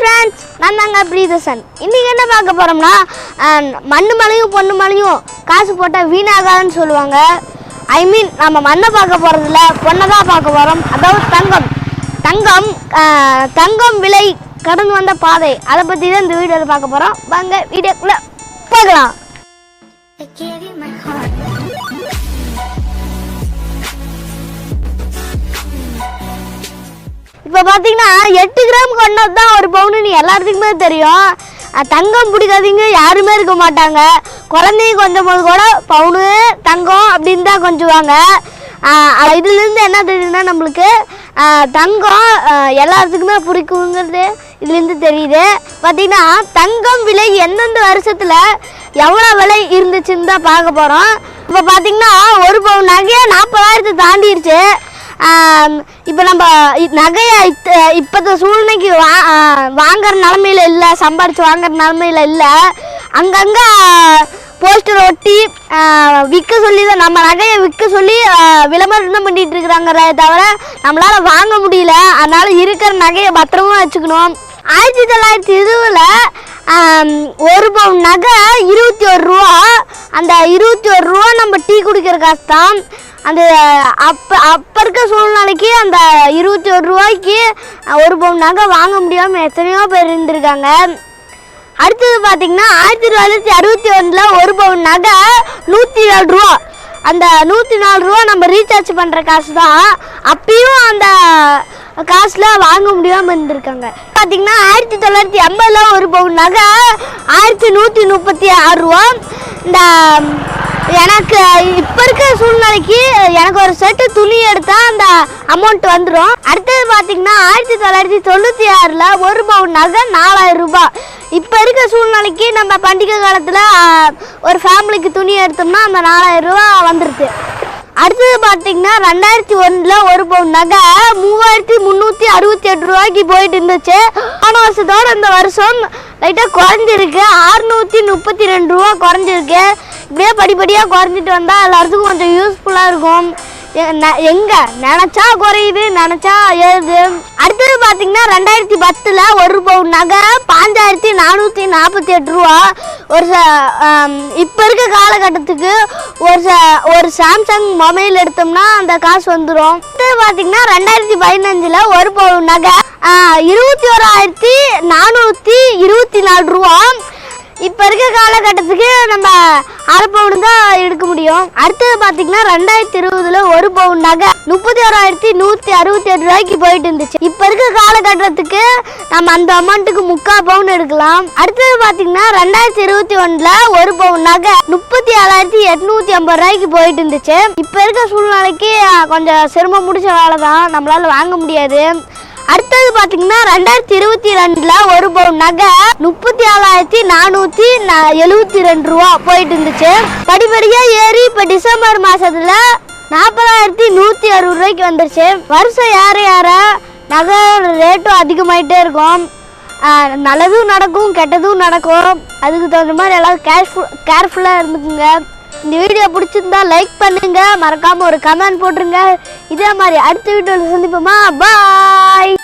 Friends நான் தாங்க பிரீதசன் இன்னைக்கு என்ன பார்க்க போறோம்னா மண்ணு மலையும் பொண்ணு மலையும் காசு போட்டால் வீணாகாதுன்னு சொல்லுவாங்க. ஐ மீன் நம்ம மண்ணை பார்க்க போகிறதில்ல பொண்ணை தான் பார்க்க போறோம். அதாவது தங்கம். தங்கம் அஹ், தங்கம் விலை கடந்து வந்த பாதை. அதை பற்றி தான் இந்த வீடியோவில் பார்க்க போறோம். வாங்க வீடியோக்குள்ள பார்க்கலாம் இப்போ பார்த்தீங்கன்னா எட்டு கிராம் கொண்டது தான் ஒரு பவுனுன்னு எல்லாத்துக்குமே தெரியும். தங்கம் பிடிக்காதீங்க. யாருமே இருக்க மாட்டாங்க. குழந்தைங்க கொஞ்சம் போது கூட பவுனு தங்கம் அப்படின்னு தான் கொஞ்சுவாங்க. இதுலேருந்து என்ன தெரியுதுன்னா நம்மளுக்கு தங்கம் எல்லாத்துக்குமே பிடிக்குங்கிறது இதுலேருந்து தெரியுது. பார்த்தீங்கன்னா தங்கம் விலை எந்தெந்த வருஷத்தில் எவ்வளோ விலை இருந்துச்சுன்னு தான் பார்க்க போகிறோம் இப்போ பார்த்தீங்கன்னா ஒரு பவுன் நகையே நாற்பதாயிரத்தை தாண்டிடுச்சு இப்போ நம்ம நகையை இத்த இப்போத்த சூழ்நிலைக்கு வா வாங்குற நிலமையில இல்லை சம்பாரித்து வாங்குற நிலமையில இல்லை. அங்கங்கே போஸ்டர் ஒட்டி விற்க சொல்லி தான் நம்ம நகையை விற்க சொல்லி விளம்பரம் தான் பண்ணிட்டு இருக்கிறாங்கிறத தவிர நம்மளால் வாங்க முடியல. அதனால் இருக்கிற நகையை பத்திரமா வச்சுக்கணும். ஆயிரத்தி தொள்ளாயிரத்தி இருபதில் ஒரு பவுன் நகை இருபத்தி ஒரு ரூபா. அந்த இருபத்தி ஒரு ரூபா நம்ம டீ குடிக்கிற காசு தான். அந்த அப்போ அப்போ இருக்க சூழ்நிலைக்கு அந்த இருபத்தி ஒரு ரூபாய்க்கு ஒரு பவுன் நகை வாங்க முடியாமல் எத்தனையோ பேர் இருந்திருக்காங்க. அடுத்தது பார்த்தீங்கன்னா ஆயிரத்தி தொள்ளாயிரத்தி அறுபத்தி ஒன்றில் ஒரு பவுன் நகை நூற்றி நாலு ரூபா. அந்த நூற்றி நாலு ரூபா நம்ம ரீசார்ஜ் பண்ணுற காசு தான் அப்பயும் அந்த காசில் வாங்க முடியாமல் இருந்திருக்காங்க. பார்த்தீங்கன்னா ஆயிரத்தி தொள்ளாயிரத்தி ஐம்பதில் ஒரு பவுன் நகை ஆயிரத்தி நூற்றி முப்பத்தி ஆறு ரூபா. இந்த எனக்கு இப்போ இருக்கிற சூழ்நிலைக்கு எனக்கு ஒரு செட்டு துணி எடுத்தால் அந்த அமௌண்ட் வந்துடும் அடுத்தது பார்த்தீங்கன்னா ஆயிரத்தி தொள்ளாயிரத்தி தொண்ணூற்றி ஆறில் ஒரு பவுன் நகை நாலாயிரம் ரூபாய். இப்போ இருக்கிற சூழ்நிலைக்கு நம்ம பண்டிகை காலத்தில் ஒரு ஃபேமிலிக்கு துணி எடுத்தோம்னா அந்த நாலாயிரம் ரூபா வந்துடுது அடுத்தது பார்த்தீங்கன்னா ரெண்டாயிரத்தி ஒன்றில் ஒரு பவுன் நகை மூவாயிரத்தி முந்நூற்றி அறுபத்தி எட்டு ரூபாய்க்கு போயிட்டு இருந்துச்சு. போன வருஷத்தோட இந்த வருஷம் லைட்டாக குறைஞ்சிருக்கு. அறுநூற்றி முப்பத்தி ரெண்டு ரூபா குறைஞ்சிருக்கு. இப்படியே படிப்படியாக குறைஞ்சிட்டு வந்தால் எல்லாத்துக்கும் கொஞ்சம் யூஸ்ஃபுல்லாக இருக்கும். எ- ந- எங்க? நினச்சா குறையுது நினச்சா ஏது அடுத்தது பார்த்தீங்கன்னா ரெண்டாயிரத்தி பத்தில் ஒரு பவுன் நகை பாஞ்சாயிரத்தி நானூற்றி நாற்பத்தி எட்டு ரூபா. ஒரு ச இப்போ இருக்க காலகட்டத்துக்கு ஒரு ச ஒரு சாம்சங் மொபைல் எடுத்தோம்னா அந்த காசு வந்துடும் அடுத்தது பார்த்தீங்கன்னா ரெண்டாயிரத்தி பதினஞ்சில் ஒரு பவுன் நகை இருபத்தி ஓராயிரத்தி நானூற்றி இருபத்தி நாலு ரூபா. இப்போ இருக்க காலகட்டத்துக்கு நம்ம அரை பவுன் தான் எடுக்க முடியும். அடுத்தது பார்த்தீங்கன்னா ரெண்டாயிரத்தி இருபதுல ஒரு பவுன் நகை முப்பத்தி ஓராயிரத்தி நூற்றி அறுபத்தி எட்டு ரூபாய்க்கு போயிட்டு இருந்துச்சு. இப்போ இருக்க காலகட்டத்துக்கு நம்ம அந்த அமௌண்ட்டுக்கு முக்கால் பவுன் எடுக்கலாம். அடுத்தது பார்த்தீங்கன்னா ரெண்டாயிரத்தி இருபத்தி ஒன்றில் ஒரு பவுன் நகை முப்பத்தி ஏழாயிரத்தி எட்நூற்றி ஐம்பது ரூபாய்க்கு போயிட்டு இருந்துச்சு. இப்போ இருக்க சூழ்நிலைக்கு கொஞ்சம் சிரமம் முடிச்ச வேலை தான் நம்மளால் வாங்க முடியாது. அடுத்தது பார்த்தீங்கன்னா ரெண்டாயிரத்தி இருபத்தி ரெண்டில் ஒரு பவுன் நகை முப்பத்தி ஆயிரத்தி நானூற்றி எழுபத்தி ரெண்டு ரூபா போயிட்டு இருந்துச்சு படிப்படியாக ஏறி இப்போ டிசம்பர் மாதத்தில் நாற்பதாயிரத்தி நூற்றி அறுபது ரூபாய்க்கு வந்துருச்சு. வருஷம் ஏற யார நகை ரேட்டும் அதிகமாயிட்டே இருக்கும். நல்லதும் நடக்கும் கெட்டதும் நடக்கும். அதுக்கு தகுந்த மாதிரி எல்லாரும் கேர்ஃபுல் கேர்ஃபுல்லாக இருந்துக்குங்க. இந்த வீடியோ பிடிச்சிருந்தா லைக் பண்ணுங்க. மறக்காம ஒரு கமெண்ட் போட்டுருங்க. இதே மாதிரி அடுத்த வீடியோவில் சந்திப்போமா? பாய்